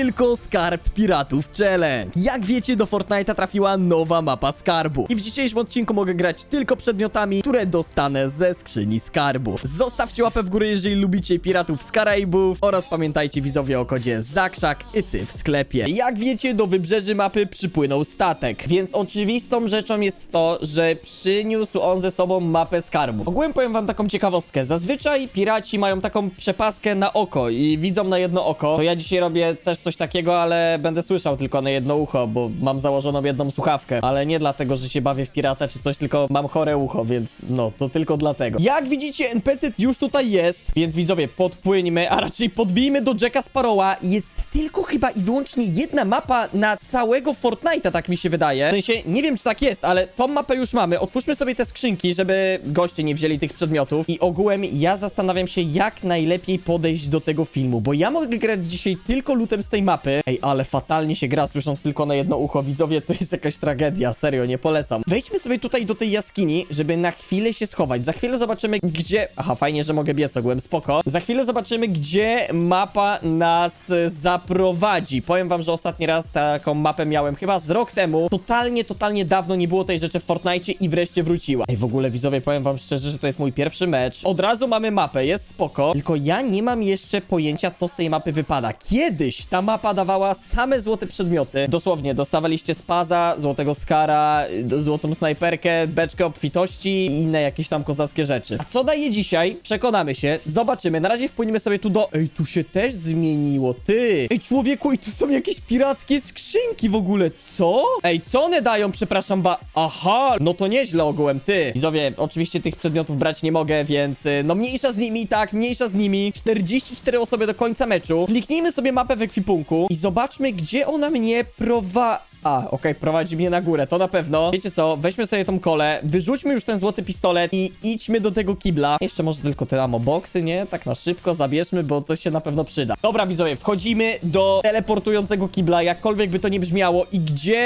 tylko Skarb Piratów Challenge. Jak wiecie, do Fortnite'a trafiła nowa mapa skarbu. I w dzisiejszym odcinku mogę grać tylko przedmiotami, które dostanę ze skrzyni skarbów. Zostawcie łapę w górę, jeżeli lubicie piratów z Karaibów oraz pamiętajcie widzowie o kodzie ZAKRZAK i ty w sklepie. Jak wiecie, do wybrzeży mapy przypłynął statek, więc oczywistą rzeczą jest to, że przyniósł on ze sobą mapę skarbów. Ogółem powiem wam taką ciekawostkę. Zazwyczaj piraci mają taką przepaskę na oko i widzą na jedno oko. To ja dzisiaj robię też coś takiego, ale będę słyszał tylko na jedno ucho, bo mam założoną jedną słuchawkę. Ale nie dlatego, że się bawię w pirata czy coś, tylko mam chore ucho, więc no, to tylko dlatego. Jak widzicie, NPC już tutaj jest, więc widzowie, podpłyńmy, a raczej podbijmy do Jacka Sparrowa. Jest tylko chyba i wyłącznie jedna mapa na całego Fortnite'a, tak mi się wydaje. W sensie, nie wiem czy tak jest, ale tą mapę już mamy. Otwórzmy sobie te skrzynki, żeby goście nie wzięli tych przedmiotów. I ogółem ja zastanawiam się, jak najlepiej podejść do tego filmu, bo ja mogę grać dzisiaj tylko lutem z tej mapy. Ej, ale fatalnie się gra, słysząc tylko na jedno ucho. Widzowie, to jest jakaś tragedia, serio, nie polecam. Wejdźmy sobie tutaj do tej jaskini, żeby na chwilę się schować. Za chwilę zobaczymy, gdzie... Aha, fajnie, że mogę biec ogółem, spoko. Za chwilę zobaczymy, gdzie mapa nas e, zaprowadzi. Powiem wam, że ostatni raz taką mapę miałem chyba z rok temu. Totalnie, totalnie dawno nie było tej rzeczy w Fortnite i wreszcie wróciła. Ej, w ogóle widzowie, powiem wam szczerze, że to jest mój pierwszy mecz. Od razu mamy mapę, jest spoko. Tylko ja nie mam jeszcze pojęcia, co z tej mapy wypada. Kiedyś mapa dawała same złote przedmioty. Dosłownie, dostawaliście spaza, złotego skara, y, złotą snajperkę, beczkę obfitości i inne jakieś tam kozackie rzeczy. A co daje dzisiaj? Przekonamy się, zobaczymy. Na razie wpłyniemy sobie tu do... Ej, tu się też zmieniło, ty! Ej, człowieku, i tu są jakieś pirackie skrzynki w ogóle, co? Ej, co one dają, przepraszam, ba... Aha, no to nieźle ogółem, ty! Widzowie, oczywiście tych przedmiotów brać nie mogę, więc y, no mniejsza z nimi, tak, mniejsza z nimi. 44 osoby do końca meczu. Kliknijmy sobie mapę w ekwipunku i zobaczmy, gdzie ona mnie prowadzi. A, okej, prowadzi mnie na górę, to na pewno. Wiecie co, weźmy sobie tą kolę, wyrzućmy już ten złoty pistolet i idźmy do tego kibla. Jeszcze może tylko te boxy, nie? Tak na szybko zabierzmy, bo to się na pewno przyda. Dobra, widzowie, wchodzimy do teleportującego kibla, jakkolwiek by to nie brzmiało. I gdzie...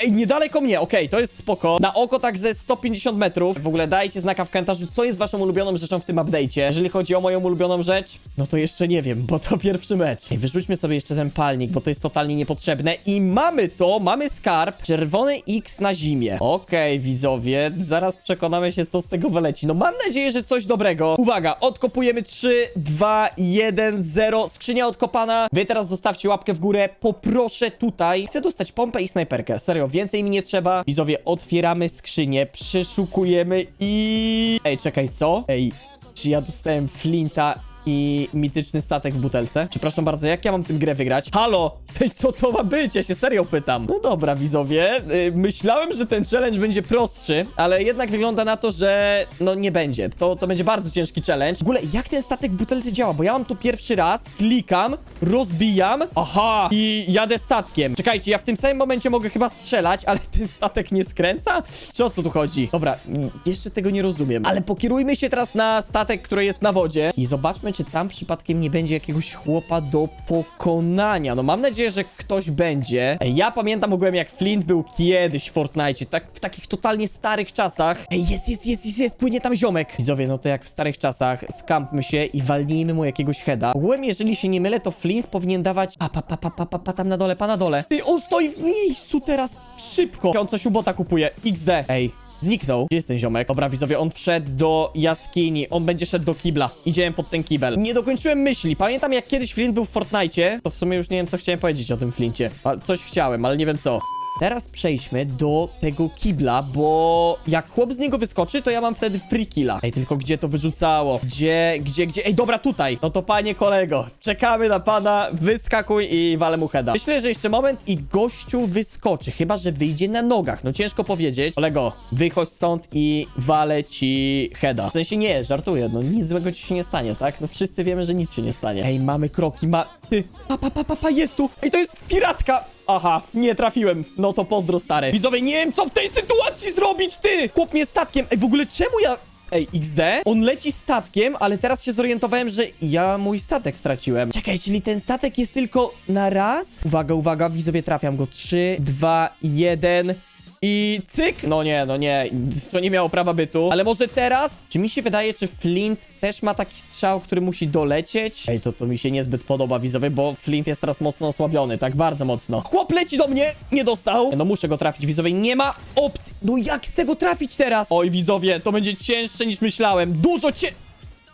Ej, niedaleko mnie, okej, to jest spoko. Na oko tak ze 150 metrów. W ogóle dajcie znaka w komentarzu, co jest waszą ulubioną rzeczą w tym update'cie. Jeżeli chodzi o moją ulubioną rzecz, no to jeszcze nie wiem, bo to pierwszy mecz. Ej, wyrzućmy sobie jeszcze ten palnik, bo to jest totalnie niepotrzebne. I mamy to, mamy skarb, czerwony X na zimie. Okej, widzowie, zaraz przekonamy się, co z tego wyleci. No mam nadzieję, że coś dobrego. Uwaga, odkopujemy 3, 2, 1, 0. Skrzynia odkopana. Wy teraz zostawcie łapkę w górę. Poproszę tutaj. Chcę dostać pompę i snajperkę. Serio, więcej mi nie trzeba. Widzowie, otwieramy skrzynię, przeszukujemy i... Ej, czekaj, co? Ej, czy ja dostałem flinta i mityczny statek w butelce. Przepraszam bardzo, jak ja mam tę grę wygrać? Halo! Co to ma być? Ja się serio pytam. No dobra, widzowie. Yy, myślałem, że ten challenge będzie prostszy, ale jednak wygląda na to, że no nie będzie. To, to będzie bardzo ciężki challenge. W ogóle, jak ten statek w butelce działa? Bo ja mam to pierwszy raz, klikam, rozbijam, aha, i jadę statkiem. Czekajcie, ja w tym samym momencie mogę chyba strzelać, ale ten statek nie skręca? Czy o co tu chodzi? Dobra, mm, jeszcze tego nie rozumiem. Ale pokierujmy się teraz na statek, który jest na wodzie i zobaczmy, czy tam przypadkiem nie będzie jakiegoś chłopa do pokonania. No mam nadzieję, że ktoś będzie. Ja pamiętam ogółem, jak Flint był kiedyś w Fortnite, tak w takich totalnie starych czasach. Ej, jest, jest, jest, jest, jest, płynie tam ziomek. Widzowie, no to jak w starych czasach, skampmy się i walnijmy mu jakiegoś heada. Ogółem, jeżeli się nie mylę, to Flint powinien dawać... A, pa, pa, pa, pa, pa, pa, tam na dole, pa na dole. Ty, on stoi w miejscu teraz, szybko. On coś u bota kupuje. XD. Ej, Zniknął. Gdzie jest ten ziomek? Dobra, widzowie, on wszedł do jaskini. On będzie szedł do kibla. Idziemy pod ten kibel. Nie dokończyłem myśli. Pamiętam, jak kiedyś Flint był w Fortnite. To w sumie już nie wiem, co chciałem powiedzieć o tym Flincie. Coś chciałem, ale nie wiem co. Teraz przejdźmy do tego kibla, bo jak chłop z niego wyskoczy, to ja mam wtedy free killa. Ej, tylko gdzie to wyrzucało? Gdzie, gdzie, gdzie? Ej, dobra, tutaj. No to panie kolego, czekamy na pana, wyskakuj i walę mu heada. Myślę, że jeszcze moment i gościu wyskoczy, chyba, że wyjdzie na nogach. No ciężko powiedzieć. Kolego, wychodź stąd i walę ci heada. W sensie nie, żartuję, no nic złego ci się nie stanie, tak? No wszyscy wiemy, że nic się nie stanie. Ej, mamy kroki, ma... Ty, pa, pa, pa, pa, pa, jest tu! Ej, to jest piratka! Aha, nie trafiłem. No to pozdro, stary. Widzowie, nie wiem, co w tej sytuacji zrobić, ty! Chłop mnie statkiem. Ej, w ogóle czemu ja... Ej, XD? On leci statkiem, ale teraz się zorientowałem, że ja mój statek straciłem. Czekaj, czyli ten statek jest tylko na raz? Uwaga, uwaga, widzowie, trafiam go. 3, 2, 1... i cyk. No nie, no nie, to nie miało prawa bytu. Ale może teraz? Czy mi się wydaje, czy Flint też ma taki strzał, który musi dolecieć? Ej, to, to mi się niezbyt podoba, widzowie, bo Flint jest teraz mocno osłabiony, tak bardzo mocno. Chłop leci do mnie, nie dostał. No muszę go trafić, widzowie, nie ma opcji. No jak z tego trafić teraz? Oj, widzowie, to będzie cięższe niż myślałem. Dużo cię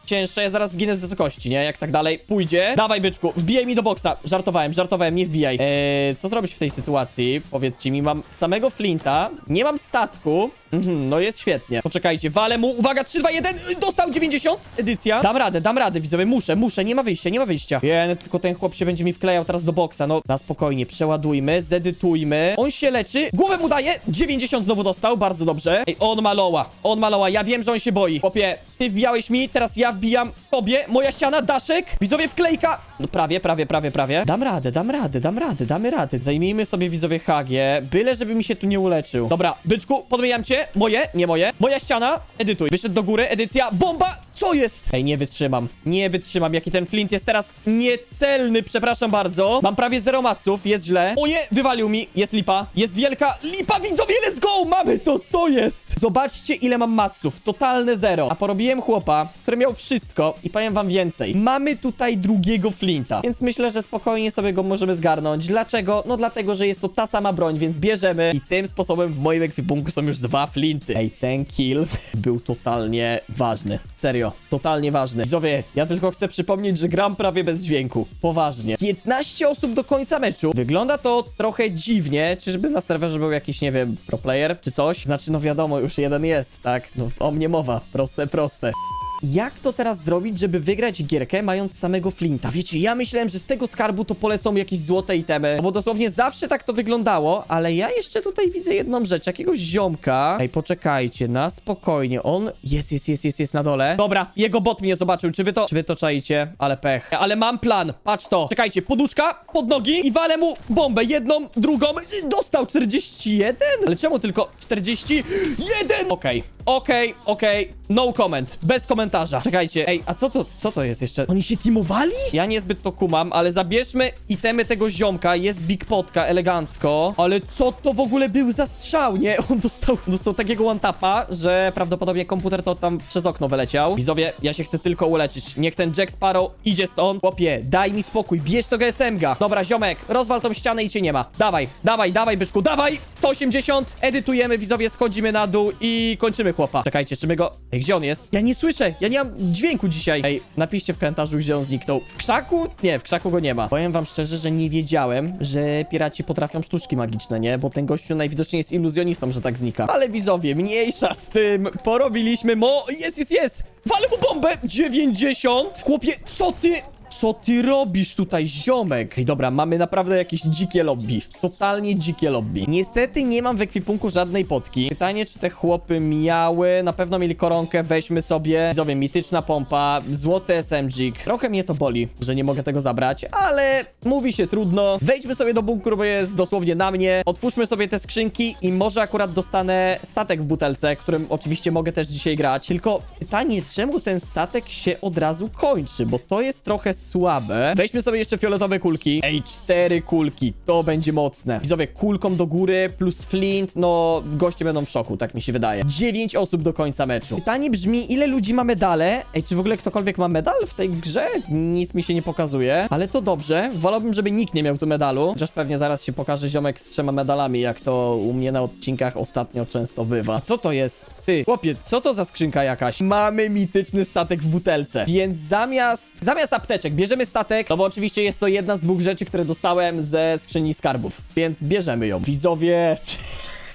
cięższe, ja zaraz zginę z wysokości, nie? Jak tak dalej pójdzie. Dawaj, byczku, wbijaj mi do boksa. Żartowałem, żartowałem, nie wbijaj. Eee, co zrobić w tej sytuacji? Powiedzcie mi, mam samego Flinta, nie mam statku. Mhm, no jest świetnie. Poczekajcie, walę mu, uwaga, 3, 2, 1, y, dostał 90, edycja. Dam radę, dam radę, widzowie, muszę, muszę, nie ma wyjścia, nie ma wyjścia. Jen, tylko ten chłop się będzie mi wklejał teraz do boksa, no. Na spokojnie, przeładujmy, zedytujmy. On się leczy, głowę mu daje, 90 znowu dostał, bardzo dobrze. Ej, on ma on ma loła, ja wiem, że on się boi. Chłopie, ty wbijałeś mi, teraz ja wbijam tobie, moja ściana, daszek, widzowie wklejka. No prawie, prawie, prawie, prawie. Dam radę, dam radę, dam radę, damy radę. Zajmijmy sobie widzowie HG, byle żeby mi się tu nie uleczył. Dobra, byczku, podmieniam cię, moje, nie moje. Moja ściana, edytuj. Wyszedł do góry, edycja, bomba, co jest? Ej, nie wytrzymam, nie wytrzymam, jaki ten flint jest teraz niecelny, przepraszam bardzo. Mam prawie zero maców, jest źle. O nie, wywalił mi, jest lipa, jest wielka lipa, widzowie, let's go, mamy to, co jest? Zobaczcie, ile mam maców, totalne zero. A porobiłem chłopa, który miał wszystko i powiem wam więcej. Mamy tutaj drugiego flinta, więc myślę, że spokojnie sobie go możemy zgarnąć. Dlaczego? No dlatego, że jest to ta sama broń, więc bierzemy i tym sposobem w moim ekwipunku są już dwa flinty. Ej, ten kill był totalnie ważny. Serio, totalnie ważny. Widzowie, ja tylko chcę przypomnieć, że gram prawie bez dźwięku. Poważnie. 15 osób do końca meczu. Wygląda to trochę dziwnie. Czyżby na serwerze był jakiś, nie wiem, pro player czy coś? Znaczy, no wiadomo, już jeden jest, tak? No, o mnie mowa. Proste, proste. Jak to teraz zrobić, żeby wygrać gierkę mając samego Flinta? Wiecie, ja myślałem, że z tego skarbu to polecą jakieś złote itemy, no bo dosłownie zawsze tak to wyglądało, ale ja jeszcze tutaj widzę jedną rzecz, jakiegoś ziomka. Ej, poczekajcie, na spokojnie, on jest, jest, jest, jest, jest na dole. Dobra, jego bot mnie zobaczył, czy wy to, czy wy to czaicie? Ale pech. Ale mam plan, patrz to. Czekajcie, poduszka, pod nogi i walę mu bombę, jedną, drugą, dostał 41? Ale czemu tylko 41? Okej, okej, okej, no comment, bez komentarza. Czekajcie, ej, a co to, co to jest jeszcze? Oni się teamowali? Ja niezbyt to kumam, ale zabierzmy itemy tego ziomka, jest Big Potka, elegancko. Ale co to w ogóle był za strzał, nie? On dostał, dostał takiego one-tapa, że prawdopodobnie komputer to tam przez okno wyleciał. Widzowie, ja się chcę tylko uleczyć. Niech ten Jack Sparrow idzie stąd. Chłopie, daj mi spokój, bierz tego SMG. Dobra, ziomek, rozwal tą ścianę i cię nie ma. Dawaj, dawaj, dawaj, byczku, dawaj! 180, edytujemy, widzowie, schodzimy na dół i kończymy chłopa. Czekajcie, czy my go... Ej, gdzie on jest? Ja nie słyszę, ja nie mam dźwięku dzisiaj. Ej, napiszcie w komentarzu, gdzie on zniknął. W krzaku? Nie, w krzaku go nie ma. Powiem wam szczerze, że nie wiedziałem, że piraci potrafią sztuczki magiczne, nie? Bo ten gościu najwidoczniej jest iluzjonistą, że tak znika. Ale widzowie, mniejsza z tym. Porobiliśmy mo... Jest, jest, jest! Walę mu bombę! 90! Chłopie, co ty... Co ty robisz tutaj, ziomek? Dobra, mamy naprawdę jakieś dzikie lobby. Totalnie dzikie lobby. Niestety nie mam w ekwipunku żadnej potki. Pytanie, czy te chłopy miały? Na pewno mieli koronkę, weźmy sobie. Widzowie, mityczna pompa, złoty SMG. Trochę mnie to boli, że nie mogę tego zabrać, ale mówi się trudno. Wejdźmy sobie do bunkru, bo jest dosłownie na mnie. Otwórzmy sobie te skrzynki i może akurat dostanę statek w butelce, którym oczywiście mogę też dzisiaj grać. Tylko pytanie, czemu ten statek się od razu kończy, bo to jest trochę słabe. Weźmy sobie jeszcze fioletowe kulki. Ej, cztery kulki, to będzie mocne. Widzowie, kulką do góry plus flint, no goście będą w szoku, tak mi się wydaje. Dziewięć osób do końca meczu. Pytanie brzmi, ile ludzi ma medale? Ej, czy w ogóle ktokolwiek ma medal w tej grze? Nic mi się nie pokazuje, ale to dobrze. Wolałbym, żeby nikt nie miał tu medalu. Chociaż pewnie zaraz się pokaże ziomek z trzema medalami, jak to u mnie na odcinkach ostatnio często bywa. Co to jest? Ty, chłopie, co to za skrzynka jakaś? Mamy mityczny statek w butelce. Więc zamiast, zamiast apteczek bierzemy statek, no bo oczywiście jest to jedna z dwóch rzeczy, które dostałem ze skrzyni skarbów. Więc bierzemy ją. Widzowie...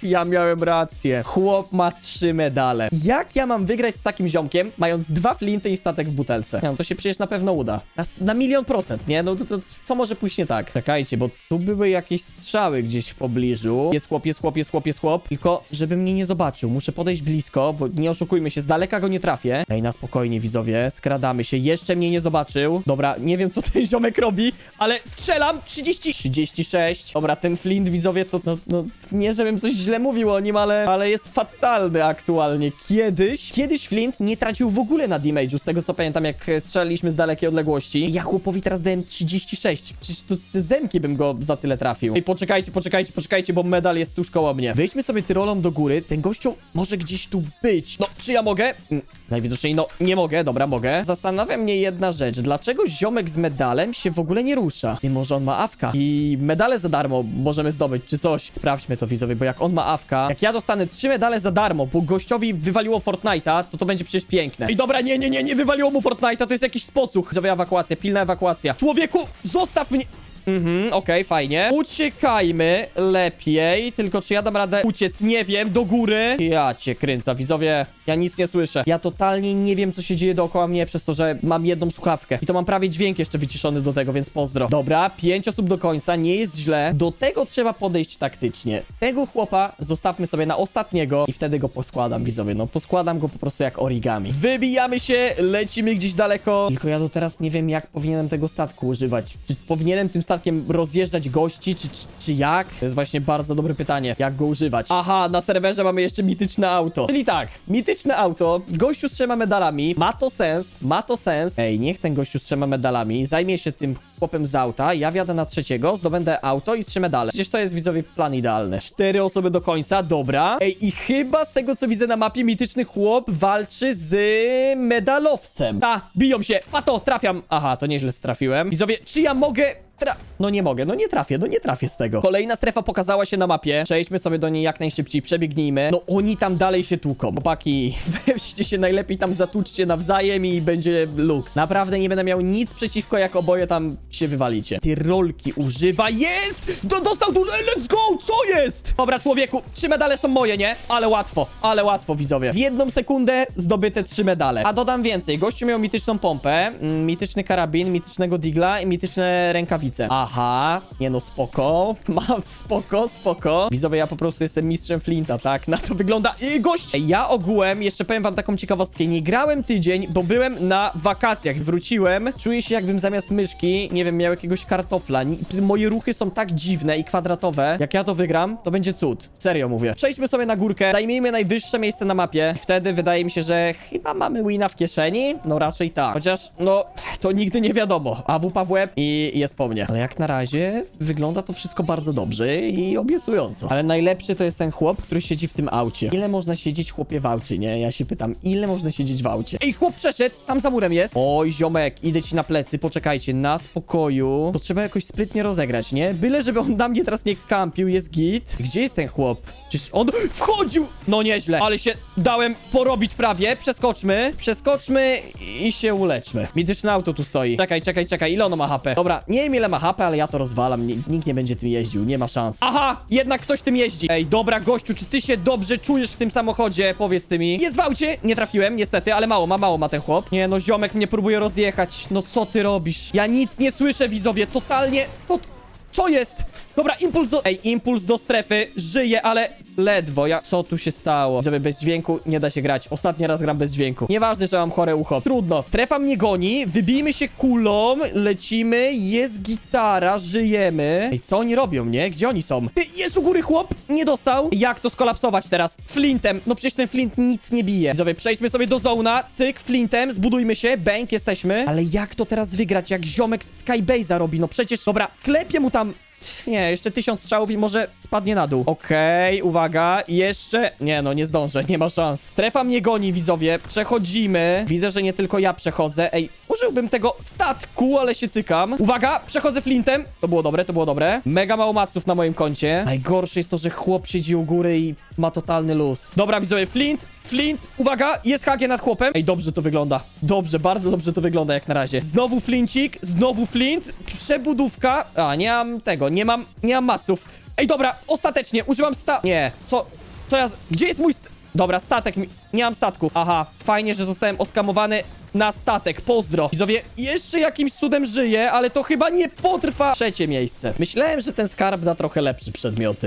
Ja miałem rację. Chłop ma trzy medale. Jak ja mam wygrać z takim ziomkiem, mając dwa flinty i statek w butelce? No to się przecież na pewno uda. Na, na milion procent, nie? No to, to co może pójść nie tak? Czekajcie, bo tu były jakieś strzały gdzieś w pobliżu. Jest chłop, jest chłop, jest chłop, jest chłop. Tylko, żeby mnie nie zobaczył. Muszę podejść blisko, bo nie oszukujmy się, z daleka go nie trafię. Ej, na spokojnie, widzowie. Skradamy się. Jeszcze mnie nie zobaczył. Dobra, nie wiem, co ten ziomek robi, ale strzelam. 30... 36. Dobra, ten flint, widzowie, to no, no nie żebym coś źle źle mówił o nim, ale, ale jest fatalny aktualnie. Kiedyś, kiedyś Flint nie tracił w ogóle na damage'u, z tego co pamiętam, jak strzelaliśmy z dalekiej odległości. Ja chłopowi teraz dałem 36. Przecież to zemki bym go za tyle trafił. Ej, poczekajcie, poczekajcie, poczekajcie, bo medal jest tuż koło mnie. Wejdźmy sobie tyrolą do góry. Ten gościu może gdzieś tu być. No, czy ja mogę? Mm, Najwidoczniej, no, nie mogę, dobra, mogę. Zastanawia mnie jedna rzecz. Dlaczego ziomek z medalem się w ogóle nie rusza? Nie może on ma awka. I medale za darmo możemy zdobyć, czy coś. Sprawdźmy to, widzowie, bo jak on ma awka, jak ja dostanę trzy medale za darmo, bo gościowi wywaliło Fortnite'a, to to będzie przecież piękne. Ej, dobra, nie, nie, nie, nie wywaliło mu Fortnite'a, to jest jakiś sposób. Widzowie, ewakuacja, pilna ewakuacja. Człowieku, zostaw mnie... Mhm, okej, fajnie. Uciekajmy lepiej, tylko czy ja dam radę uciec? Nie wiem, do góry. Ja cię kręcę, widzowie, ja nic nie słyszę. Ja totalnie nie wiem, co się dzieje dookoła mnie przez to, że mam jedną słuchawkę. I to mam prawie dźwięk jeszcze wyciszony do tego, więc pozdro. Dobra, pięć osób do końca, nie jest źle. Do tego trzeba podejść taktycznie. Tego chłopa zostawmy sobie na ostatniego i wtedy go poskładam, widzowie. No, poskładam go po prostu jak origami. Wybijamy się, lecimy gdzieś daleko. Tylko ja do teraz nie wiem, jak powinienem tego statku używać. Czy powinienem tym statkiem rozjeżdżać gości, czy, czy, czy jak? To jest właśnie bardzo dobre pytanie, jak go używać. Aha, na serwerze mamy jeszcze mityczne auto. Czyli tak, mityczne auto, gościu z trzema medalami, ma to sens, ma to sens. Ej, niech ten gościu z trzema medalami zajmie się tym chłopem z auta, ja wjadę na trzeciego, zdobędę auto i trzy medale. Przecież to jest widzowie plan idealny. Cztery osoby do końca, dobra. Ej, i chyba z tego co widzę na mapie, mityczny chłop walczy z medalowcem. Ta, biją się. Pato, trafiam. Aha, to nieźle strafiłem. Widzowie, czy ja mogę... Tra no nie mogę, no nie trafię, no nie trafię z tego. Kolejna strefa pokazała się na mapie. Przejdźmy sobie do niej jak najszybciej, przebiegnijmy. No oni tam dalej się tłuką. Chłopaki, weźcie się najlepiej tam zatłuczcie nawzajem i będzie luks. Naprawdę nie będę miał nic przeciwko, jak oboje tam się wywalicie. Ty rolki używa, jest! Do, dostał tu, let's go, co jest? Dobra, człowieku, trzy medale są moje, nie? Ale łatwo, ale łatwo, widzowie. W jedną sekundę zdobyte trzy medale. A dodam więcej, gościu miał mityczną pompę, mm, mityczny karabin, mitycznego digla i mityczne rękawice. Aha, nie no, spoko. Mam spoko, spoko. Widzowie, ja po prostu jestem mistrzem Flinta, tak? Na to wygląda. I gość! Ja ogółem, jeszcze powiem wam taką ciekawostkę, nie grałem tydzień, bo byłem na wakacjach. Wróciłem, czuję się jakbym zamiast myszki, nie wiem, miał jakiegoś kartofla. Moje ruchy są tak dziwne i kwadratowe. Jak ja to wygram, to będzie cud. Serio mówię. Przejdźmy sobie na górkę, zajmijmy najwyższe miejsce na mapie. Wtedy wydaje mi się, że chyba mamy wina w kieszeni. No raczej tak. Chociaż, no, to nigdy nie wiadomo. A wupa w łeb i jest po mnie. Ale jak na razie wygląda to wszystko bardzo dobrze i obiecująco. Ale najlepszy to jest ten chłop, który siedzi w tym aucie. Ile można siedzieć chłopie w aucie, nie? Ja się pytam, ile można siedzieć w aucie? Ej, chłop przeszedł, tam za murem jest. Oj, ziomek, idę ci na plecy, poczekajcie, na spokoju. To trzeba jakoś sprytnie rozegrać, nie? Byle, żeby on na mnie teraz nie kampił, jest git. Gdzie jest ten chłop? Przecież on wchodził! No nieźle, ale się dałem porobić prawie. Przeskoczmy, przeskoczmy i się uleczmy. Mityczne auto tu stoi. Czekaj, czekaj, czekaj, ile ono ma HP? Dobra, nie wiem ile ma HP, ale ja to rozwalam. Nikt nie będzie tym jeździł, nie ma szans. Aha, jednak ktoś tym jeździ. Ej, dobra gościu, czy ty się dobrze czujesz w tym samochodzie? Powiedz ty mi. Jest w aucie, nie trafiłem, niestety, ale mało ma, mało ma ten chłop. Nie no, ziomek mnie próbuje rozjechać. No co ty robisz? Ja nic nie słyszę, widzowie, totalnie... To... Co jest? Dobra, impuls do... Ej, impuls do strefy. Żyje, ale ledwo. Ja... Co tu się stało? Żeby bez dźwięku nie da się grać. Ostatni raz gram bez dźwięku. Nieważne, że mam chore ucho. Trudno. Strefa mnie goni. Wybijmy się kulą. Lecimy. Jest gitara. Żyjemy. Ej, co oni robią, nie? Gdzie oni są? Ty, jest u góry chłop. Nie dostał. Jak to skolapsować teraz? Flintem. No przecież ten flint nic nie bije. Widzowie, przejdźmy sobie do zona. Cyk, flintem. Zbudujmy się. Bank, jesteśmy. Ale jak to teraz wygrać? Jak ziomek Skybase'a robi? No przecież... Dobra, klepię mu tam nie, jeszcze tysiąc strzałów i może spadnie na dół. Okej, uwaga, jeszcze... Nie no, nie zdążę, nie ma szans. Strefa mnie goni, widzowie, przechodzimy. Widzę, że nie tylko ja przechodzę. Ej, użyłbym tego statku, ale się cykam. Uwaga, przechodzę flintem. To było dobre, to było dobre. Mega mało maców na moim koncie. Najgorsze jest to, że chłop siedzi u góry i ma totalny luz. Dobra, widzowie, flint, flint, uwaga, jest hagie nad chłopem. Ej, dobrze to wygląda. Dobrze, bardzo dobrze to wygląda jak na razie. Znowu flincik, znowu flint, przebudówka. A, nie mam tego, nie mam, nie mam maców. Ej, dobra, ostatecznie, używam sta... Nie, co, co ja... Gdzie jest mój st... Dobra, statek, mi... nie mam statku. Aha, fajnie, że zostałem oskamowany na statek, pozdro. Widzowie, jeszcze jakimś cudem żyję, ale to chyba nie potrwa. Trzecie miejsce. Myślałem, że ten skarb da trochę lepsze przedmioty.